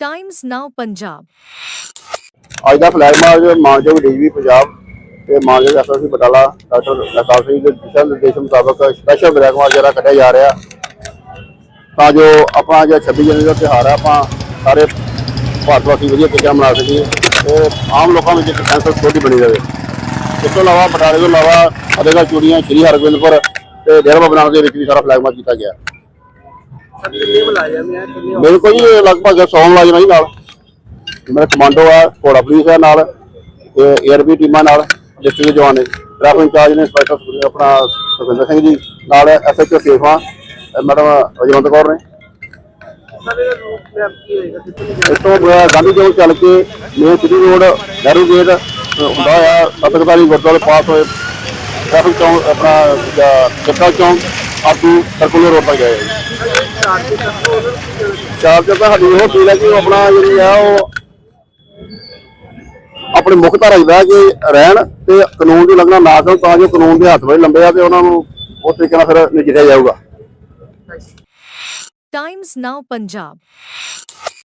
Times Now Punjab ਅੱਜ ਦਾ flag march ਮਾਨਯੋਗ ਡੀਜੀਪੀ ਪੰਜਾਬ ਤੇ ਮਾਨਯੋਗ S S P Batala doctor Nasab Singh ਦੇ ਦਿਸ਼ਾ ਨਿਰਦੇਸ਼ ਮੁਤਾਬਕ ਸਪੈਸ਼ਲ ਫਲੈਗ ਮਾਰਚ ਜਿਹੜਾ ਕੱਢਿਆ ਜਾ ਰਿਹਾ। ਤਾਂ ਜੋ ਆਪਣਾ ਜਿਹੜਾ 26 ਜਨਵਰੀ ਦਾ ਤਿਉਹਾਰ ਹੈ ਆਪਾਂ ਸਾਰੇ ਭਾਰਤ ਵਾਸੀ ਵਧੀਆ ਤਰੀਕੇ ਮਨਾ ਸਕੀਏ ਤੇ ਆਮ ਲੋਕਾਂ ਵਿੱਚ ਇੱਕ ਸੈਂਸ ਆਫ ਸਿਕਿਉਰਿਟੀ ਬਣੀ ਰਹੇ। ਇਸ ਤੋਂ ਇਲਾਵਾ ਬਟਾਲੇ ਤੋਂ ਇਲਾਵਾ ਫਤਿਹਗੜ੍ਹ ਚੂੜੀਆਂ ਸ਼੍ਰੀ ਹਰਗੋਬਿੰਦਪੁਰ ਤੇ ਡੇਰਾ ਬਾਬਾ ਨਾਨਕ ਦੇ ਵਿੱਚ ਵੀ ਸਾਰਾ ਫਲੈਗ ਮਾਰਚ ਕੀਤਾ ਗਿਆ। ਕਿੰਨੇ ਮੁਲਾਜ਼ਮ ਆ ਕਿੰਨੇ ਮੇਰੇ ਕੋਲ ਜੀ ਲਗਭਗ 100 ਮੁਲਾਜ਼ਮ ਹੈ ਜੀ ਨਾਲ। ਮੇਰਾ ਕਮਾਂਡੋ ਆ, ਘੋੜਾ ਪੁਲਿਸ ਹੈ ਨਾਲ ਏਆਰਬੀ ਟੀਮਾਂ ਨਾਲ ਡਿਸਟ੍ਰਿਕਟ ਜਵਾਨ ਨੇ। ਟ੍ਰੈਫਿਕ ਇੰਚਾਰਜ ਨੇ ਇੰਸਪੈਕਟਰ ਆਪਣਾ ਸੁਖਿੰਦਰ ਸਿੰਘ ਜੀ ਨਾਲ ਐਸਐਚਓ ਸੇਫਾ ਮੈਡਮ ਅਜਵੰਤ ਕੌਰ ਨੇ। ਸਾਡੇ ਗਾਂਧੀ ਚੌਕ ਚੱਲ ਕੇ, main city road Nehru gate ਹੁੰਦਾ ਆ ਸਤਿਗੁਰਦਾਰੀ ਗੁਰਦੁਆਰੇ ਪਾਸ ਹੋਏ। ਟ੍ਰੈਫਿਕ ਚੌਂਕ, ਆਪਣਾ ਜੱਟਾ ਚੌਂਕ ਆਟੂ ਸਰਕੂਲਰ ਰੋਡ ਤੱਕ ਗਏ ਜੀ ਚਾਰ ਦੇ ਸਾਡੀ ਉਹ ਫੀਲ ਹੈ ਕਿ ਉਹ ਆਪਣਾ ਜਿਹੜੀ ਆ ਉਹ ਆਪਣੇ ਮੁੱਖ ਧਾਰਾ 'ਚ ਬਹਿ ਕੇ ਰਹਿਣ ਤੇ ਕਾਨੂੰਨ ਦੀ ਉਲੰਘਣਾ ਨਾ ਕਰਨ ਤਾਂ ਜੋ ਕਾਨੂੰਨ ਦੇ ਹੱਥ ਵਿੱਚ ਲੰਬੇ ਆ ਤੇ ਉਹਨਾਂ ਨੂੰ ਉਸ ਤਰੀਕੇ ਨਾਲ ਫਿਰ ਨਜਿੱਠਿਆ ਜਾਊਗਾ। Times Now Punjab